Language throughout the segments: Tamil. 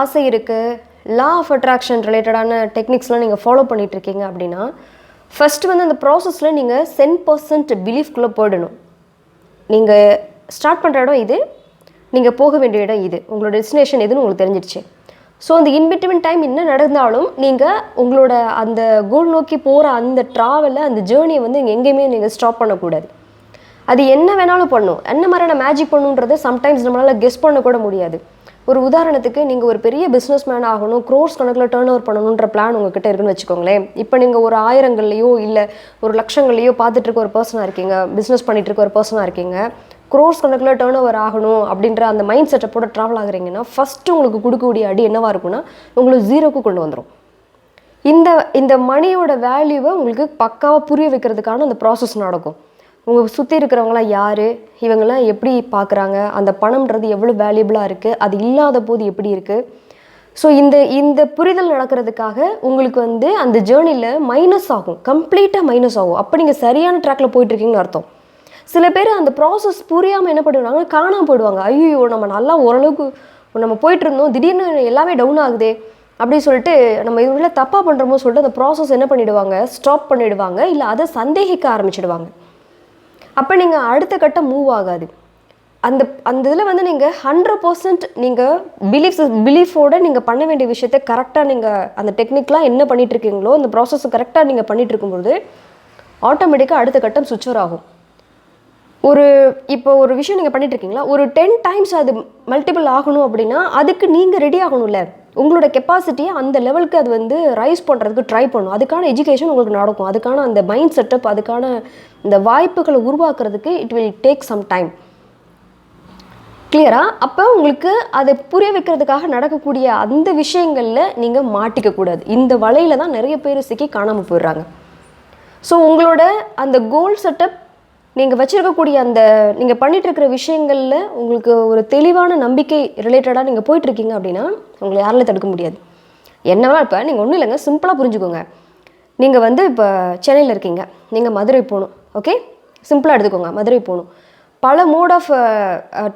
ஆசை இருக்குது லா ஆஃப் அட்ராக்ஷன் ரிலேட்டடான டெக்னிக்ஸ்லாம் நீங்கள் ஃபாலோ பண்ணிகிட்ருக்கீங்க அப்படின்னா ஃபஸ்ட்டு வந்து அந்த ப்ராசஸில் நீங்கள் சென் பர்சன்ட் பிலீஃப்குள்ளே போயிடணும். நீங்கள் ஸ்டார்ட் பண்ணுற இடம் இது நீங்கள் போக வேண்டிய இடம் இது. உங்களோட டெஸ்டினேஷன் எதுன்னு உங்களுக்கு தெரிஞ்சிடுச்சு. ஸோ அந்த இன்பிட்வீன் டைம் என்ன நடந்தாலும் நீங்கள் உங்களோட அந்த கோல் நோக்கி போகிற அந்த ட்ராவலை அந்த ஜேர்னியை வந்து எங்கேயுமே நீங்கள் ஸ்டாப் பண்ணக்கூடாது. அது என்ன வேணாலும் பண்ணும். என்ன மாதிரியான மேஜிக் பண்ணுன்றதை சம்டைம்ஸ் நம்மளால் கெஸ் பண்ண கூட முடியாது. ஒரு உதாரணத்துக்கு நீங்கள் ஒரு பெரிய பிஸ்னஸ் மேன் ஆகணும் க்ரோர்ஸ் கணக்கில் டேர்ன் ஓவர் பண்ணணுன்ற பிளான் உங்ககிட்ட இருக்குன்னு வச்சுக்கோங்களேன். இப்போ நீங்கள் ஒரு ஆயிரங்கள்லையோ இல்லை ஒரு லட்சங்கள்லையோ பார்த்துட்டு இருக்க ஒரு பர்சனாக இருக்கீங்க பிஸ்னஸ் பண்ணிட்டு இருக்க ஒரு பர்சனாக இருக்கீங்க க்ரோர்ஸ் கணக்கில் டேர்ன் ஓவர் ஆகணும் அப்படின்ற அந்த மைண்ட் செட்டப்போட ட்ராவல் ஆகுறீங்கன்னா ஃபஸ்ட்டு உங்களுக்கு கொடுக்கக்கூடிய அடி என்னவாக இருக்கும்னா உங்களுக்கு ஜீரோக்கு கொண்டு வந்துடும் இந்த இந்த மணியோட வேல்யூவை உங்களுக்கு பக்காவாக புரிய வைக்கிறதுக்கான அந்த ப்ராசஸ் நடக்கும். உங்கள் சுற்றி இருக்கிறவங்களாம் யார்? இவங்கெல்லாம் எப்படி பார்க்குறாங்க அந்த பணம்ன்றது எவ்வளோ வேல்யூபிளாக இருக்குது அது இல்லாத போது எப்படி இருக்குது ஸோ இந்த இந்த புரிதல் நடக்கிறதுக்காக உங்களுக்கு வந்து அந்த ஜேர்னியில் மைனஸ் ஆகும். கம்ப்ளீட்டாக மைனஸ் ஆகும். அப்போ நீங்கள் சரியான ட்ராக்ல போயிட்டுருக்கீங்கன்னு அர்த்தம். சில பேர் அந்த ப்ராசஸ் புரியாமல் என்ன பண்ணுவாங்க காணாமல் போயிடுவாங்க. ஐயோ நம்ம நல்லா ஓரளவுக்கு நம்ம போயிட்டு இருந்தோம் திடீர்னு எல்லாமே டவுன் ஆகுதே அப்படின்னு சொல்லிட்டு நம்ம இதில் தப்பாக பண்ணுறோமோ சொல்லிட்டு அந்த ப்ராசஸ் என்ன பண்ணிடுவாங்க? ஸ்டாப் பண்ணிடுவாங்க. இல்லை அதை சந்தேகிக்க ஆரம்பிச்சிடுவாங்க. அப்போ நீங்கள் அடுத்த கட்டம் மூவ் ஆகாது. அந்த அந்த இதில் வந்து நீங்கள் ஹண்ட்ரட் பர்சன்ட் நீங்கள் பிலீஃப்ஸ் பிலீஃபோட நீங்கள் பண்ண வேண்டிய விஷயத்த கரெக்டாக நீங்கள் அந்த டெக்னிக்லாம் என்ன பண்ணிகிட்டு இருக்கீங்களோ அந்த ப்ராசஸ் கரெக்டாக நீங்கள் பண்ணிகிட்டு இருக்கும்போது ஆட்டோமேட்டிக்காக அடுத்த கட்டம் சுவிட்சர் ஆகும். ஒரு இப்போ ஒரு விஷயம் நீங்கள் பண்ணிகிட்டு இருக்கீங்களா? ஒரு டென் டைம்ஸ் அது மல்டிபிள் ஆகணும் அப்படின்னா அதுக்கு நீங்கள் ரெடி ஆகணும்ல. உங்களோட கெப்பாசிட்டியை அந்த லெவலுக்கு அது வந்து ரைஸ் பண்ணுறதுக்கு ட்ரை பண்ணும். அதுக்கான எஜுகேஷன் உங்களுக்கு நடக்கும். அதுக்கான அந்த மைண்ட் செட்டப் அதுக்கான இந்த வாய்ப்புகளை உருவாக்குறதுக்கு it will take some time கிளியரா அப்போ உங்களுக்கு அதை புரிய வைக்கிறதுக்காக நடக்கக்கூடிய அந்த விஷயங்களில் நீங்கள் மாட்டிக்கக்கூடாது இந்த வலையில் தான் நிறைய பேர் சிக்கி காணாமல் போயிடுறாங்க. ஸோ உங்களோட அந்த கோல் செட்டப் நீங்கள் வச்சுருக்கக்கூடிய அந்த நீங்கள் பண்ணிகிட்ருக்கிற இருக்கிற விஷயங்களில் உங்களுக்கு ஒரு தெளிவான நம்பிக்கை ரிலேட்டடாக நீங்கள் போயிட்டுருக்கீங்க அப்படின்னா உங்களை யாராலும் தடுக்க முடியாது. என்னவா இப்போ நீங்கள் ஒன்றும் இல்லைங்க சிம்பிளாக புரிஞ்சுக்கோங்க. நீங்கள் வந்து இப்போ சென்னையில் இருக்கீங்க நீங்கள் மதுரை போகணும் ஓகே சிம்பிளாக எடுத்துக்கோங்க மதுரை போகணும். பல மோட் ஆஃப்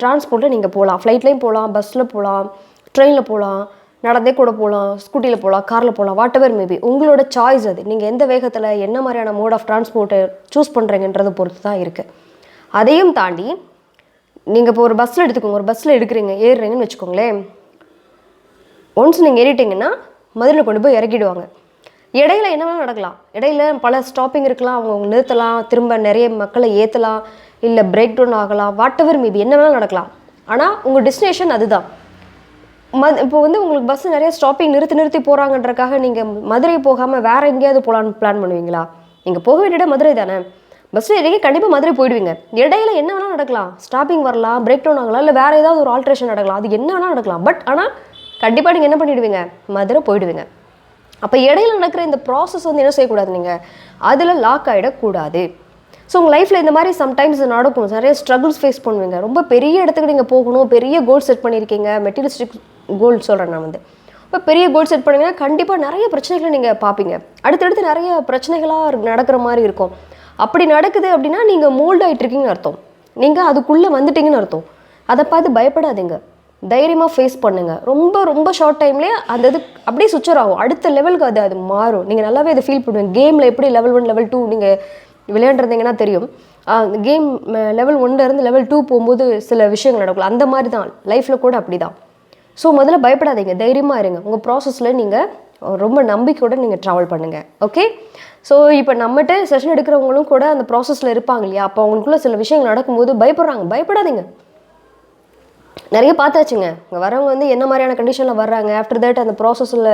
டிரான்ஸ்போர்ட்டில் நீங்கள் போகலாம். ஃப்ளைட்லேயும் போகலாம் பஸ்ஸில் போகலாம் ட்ரெயினில் போகலாம். நடந்தே கூட போகலாம் ஸ்கூட்டியில் போகலாம் காரில் போகலாம் வாட் எவர் மேபி உங்களோட சாய்ஸ் அது. நீங்கள் எந்த வேகத்தில் என்ன மாதிரியான மோட் ஆஃப் டிரான்ஸ்போர்ட்டை சூஸ் பண்ணுறீங்கன்றதை பொறுத்து தான் இருக்குது அதையும் தாண்டி நீங்கள் இப்போ ஒரு பஸ்ஸில் எடுத்துக்கோங்க ஒரு பஸ்ஸில் எடுக்கிறீங்க ஏறுறீங்கன்னு வச்சுக்கோங்களேன். ஒன்ஸ் நீங்கள் ஏறிட்டீங்கன்னா மதுரையில் கொண்டு போய் இறக்கிடுவாங்க. இடையில என்ன வேணாலும் நடக்கலாம். இடையில பல ஸ்டாப்பிங் இருக்கலாம் அவங்க அவங்க நிறுத்தலாம் திரும்ப நிறைய மக்களை ஏற்றலாம் இல்லை பிரேக் டவுன் ஆகலாம் வாட் எவர் மேபி என்ன வேணாலும் நடக்கலாம். ஆனால் உங்கள் டெஸ்டினேஷன் அதுதான். மது இப்போ வந்து உங்களுக்கு பஸ் நிறைய ஸ்டாப்பிங் நிறுத்தி நிறுத்தி போகிறாங்கன்றக்காக நீங்கள் மதுரை போகாமல் வேற எங்கேயாவது போகலான்னு பிளான் பண்ணுவீங்களா? நீங்கள் போக வேண்டிய இடம் மதுரை தானே. பஸ்ஸில் இறங்கி கண்டிப்பாக மதுரை போயிடுவீங்க. இடையில என்ன வேணால் நடக்கலாம். ஸ்டாப்பிங் வரலாம் பிரேக் டவுன் ஆகலாம் இல்லை வேறு ஏதாவது ஒரு ஆல்ட்ரேஷன் நடக்கலாம். அது என்ன வேணால் நடக்கலாம். பட் ஆனால் கண்டிப்பாக நீங்கள் என்ன பண்ணிடுவீங்க? மதுரை போயிடுவீங்க. அப்போ இடையில நடக்கிற இந்த ப்ராசஸ் வந்து என்ன செய்யக்கூடாது நீங்கள் அதில் லாக் ஆகிடக்கூடாது ஸோ உங்கள் லைஃப்பில் இந்த மாதிரி சம்டைம்ஸ் நடக்கும். நிறைய ஸ்ட்ரகிள்ஸ் ஃபேஸ் பண்ணுவீங்க. ரொம்ப பெரிய இடத்துக்கு நீங்கள் போகணும். பெரிய கோல் செட் பண்ணியிருக்கீங்க. மெட்டீரியலிஸ்டிக் கோல் சொல்கிறேன் நான் வந்து. இப்போ பெரிய கோல் செட் பண்ணுவீங்கன்னா கண்டிப்பாக நிறைய பிரச்சனைகளை நீங்கள் பார்ப்பீங்க. அடுத்தடுத்து நிறைய பிரச்சனைகளாக நடக்கிற மாதிரி இருக்கும். அப்படி நடக்குது அப்படின்னா நீங்கள் மோல்ட் ஆகிட்டுருக்கீங்கன்னு அர்த்தம். நீங்கள் அதுக்குள்ளே வந்துட்டீங்கன்னு அர்த்தம். அதை பார்த்து பயப்படாதீங்க. தைரியமாக ஃபேஸ் பண்ணுங்கள் ரொம்ப ரொம்ப ஷார்ட் டைம்லேயே அந்த இது அப்படியே சுவிச்சர் ஆகும். அடுத்த லெவலுக்கு அது அது மாறும். நீங்கள் நல்லாவே அதை ஃபீல் பண்ணுவீங்க. கேமில் எப்படி லெவல் ஒன் லெவல் டூ நீங்கள் விளையாண்டுருந்தீங்கன்னா தெரியும். கேம் லெவல் ஒன்லேருந்து லெவல் டூ போகும்போது சில விஷயங்கள் நடக்கும் அந்த மாதிரி தான். லைஃப்பில் கூட அப்படி தான் ஸோ முதல்ல பயப்படாதீங்க தைரியமாக இருங்க. உங்கள் ப்ராசஸில் நீங்கள் ரொம்ப நம்பிக்கையோடு நீங்கள் ட்ராவல் பண்ணுங்கள் ஓகே ஸோ இப்போ நம்மகிட்ட செஷன் எடுக்கிறவங்களும் கூட அந்த ப்ராசஸில் இருப்பாங்க இல்லையா? அப்போ அவங்களுக்குள்ள சில விஷயங்கள் நடக்கும்போது பயப்படுறாங்க பயப்படாதீங்க. நிறைய பார்த்தாச்சுங்க. இங்கே வரவங்க வந்து என்ன மாதிரியான கண்டிஷனில் வர்றாங்க? ஆஃப்டர் தட் அந்த ப்ராசஸில்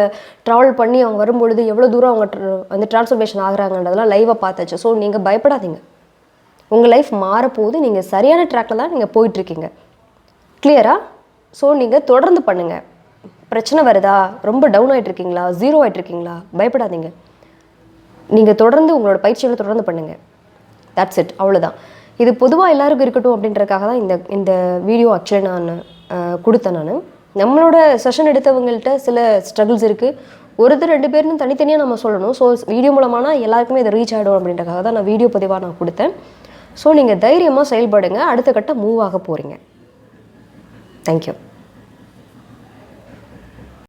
ட்ராவல் பண்ணி அவங்க வரும்பொழுது எவ்வளோ தூரம் அவங்க அந்த வந்து ட்ரான்ஸ்ஃபர்மேஷன் ஆகிறாங்கன்றதெல்லாம் லைவாக பார்த்தாச்சு. ஸோ நீங்கள் பயப்படாதீங்க. உங்கள் லைஃப் மாறப்போகுது. நீங்கள் சரியான ட்ராக்கில் தான் நீங்கள் போயிட்டுருக்கீங்க கிளியரா ஸோ நீங்கள் தொடர்ந்து பண்ணுங்கள் பிரச்சனை வருதா? ரொம்ப டவுன் ஆகிட்டு இருக்கீங்களா ஜீரோ ஆயிட்டு இருக்கீங்களா பயப்படாதீங்க. நீங்கள் தொடர்ந்து உங்களோட பயிற்சிகளை தொடர்ந்து பண்ணுங்கள் தட்ஸ் இட் அவ்வளோதான் இது பொதுவாக எல்லாருக்கும் இருக்கட்டும் அப்படின்றதுக்காக தான் இந்த இந்த வீடியோ ஆக்சுவலி நான் கொடுத்தேன் நான். நம்மளோட செஷன் எடுத்தவங்கள்ட்ட சில ஸ்ட்ரகிள்ஸ் இருக்குது ஒருத்தர் ரெண்டு பேர்னு தனித்தனியாக நம்ம சொல்லணும். ஸோ வீடியோ மூலமானா எல்லாருக்குமே இதை ரீச் ஆகிடும் அப்படின்றதுக்காக தான் நான் வீடியோ பதிவாக நான் கொடுத்தேன். ஸோ நீங்கள் தைரியமாக செயல்படுங்க. அடுத்த கட்டம் மூவ் ஆக போகிறீங்க Thank you.